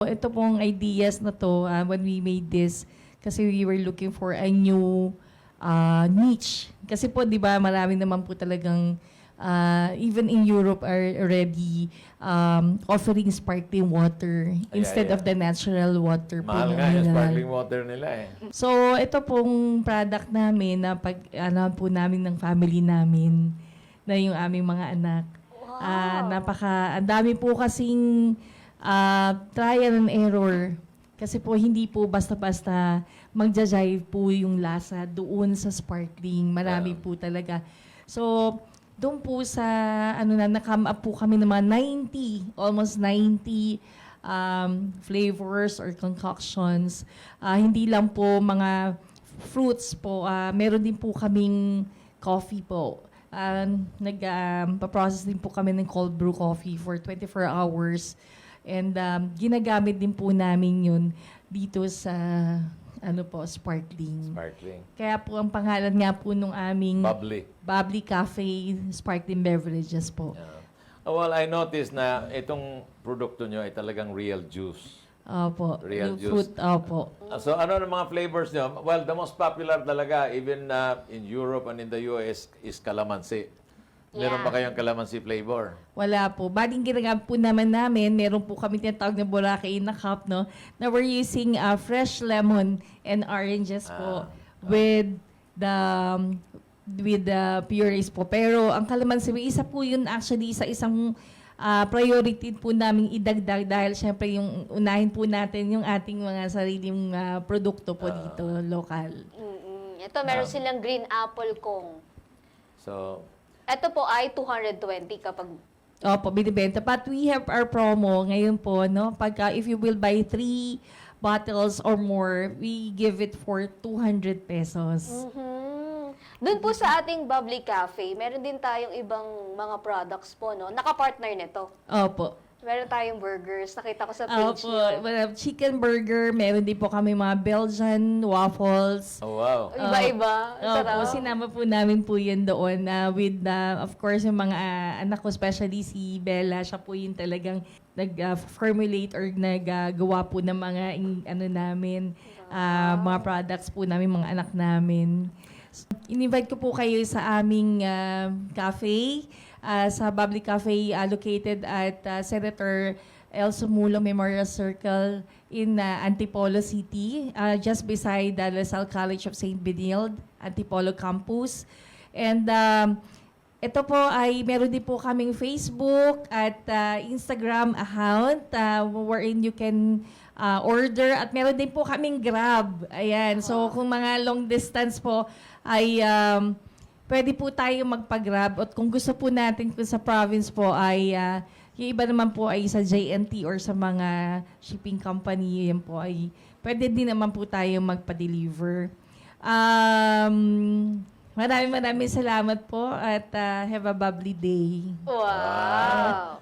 Ito pong ideas na to, uh, when we made this, kasi we were looking for a new uh, niche. Kasi po, di ba, marami naman po talagang, uh, even in Europe are already um, offering sparkling water instead yeah. of the natural water po. Mahal na nga yung sparkling water nila eh. So, ito pong product namin na pag ano po namin ng family namin na yung aming mga anak. Ah, napaka ang dami po kasing ah, trial and error. Kasi po hindi po basta-basta magja-jive po yung lasa doon sa sparkling. Marami Yeah. po talaga. So, doon po sa ano na nakam up po kami mga 90, almost 90 um, flavors or concoctions. Ah, hindi lang po mga fruits po, ah, meron din po kaming coffee po. Ah, nag-process din po kami ng cold brew coffee for 24 hours. And um, ginagamit din po namin yun dito sa ano po, sparkling. Sparkling. Kaya po ang pangalan nga po nung aming Bubbly. Bubbly Cafe Sparkling Beverages po. Yeah. Oh, well, I noticed na itong produkto nyo ay talagang real juice. Opo. Real juice. fruit, opo. Uh, So ano ang mga flavors nyo? Well, the most popular talaga, even uh, in Europe and in the US, is calamansi. Meron Yeah. ba kayong calamansi flavor? Wala po. Baling ginagamit po naman namin, meron po kami tinatawag na Boracay in a cup, no? Na we're using uh, fresh lemon and oranges po with the um, with the purees po. Pero ang kalamansi, isa po yun actually sa isang uh, priority po namin idagdag dahil syempre yung unahin po natin yung ating mga sariling uh, produkto po dito, local. Mm-mm. Ito, meron silang green apple kong. So, Ito po ay 220 kapag Opo, binibenta. But we have our promo ngayon po, no? Pagka if you will buy three bottles or more, we give it for 200 pesos. Mhm. Doon po sa ating Bubbly Cafe, meron din tayong ibang mga products po, no? Naka-partner nito. Opo. Meron tayong burgers. Nakita ko sa page Opo. niyo. Well, chicken burger, meron din po kami mga Belgian waffles. oh wow. Iba-iba. Opo, Sarap. sinama po namin po yun doon uh, with, uh, of course, yung mga uh, anak ko, especially si Bella, siya po yung talagang nag-formulate or naggawa po ng mga in- ano namin, uh, mga products po namin, mga anak namin. So, In-invite ko po kayo sa aming uh, cafe, uh, sa Bubbly Cafe uh, located at uh, Senator El Sumulo Memorial Circle in uh, Antipolo City, uh, just beside the Lasal College of St. Benilde, Antipolo Campus. And um, ito po ay meron din po kaming Facebook at uh, Instagram account uh, wherein you can uh, order at meron din po kaming Grab. Ayan. So kung mga long distance po ay um, pwede po tayo magpa-Grab at kung gusto po natin kung sa province po ay uh, yung iba naman po ay sa JNT or sa mga shipping company yan po ay pwede din naman po tayo magpa-deliver. Um, maraming maraming salamat po at uh, have a bubbly day. Wow.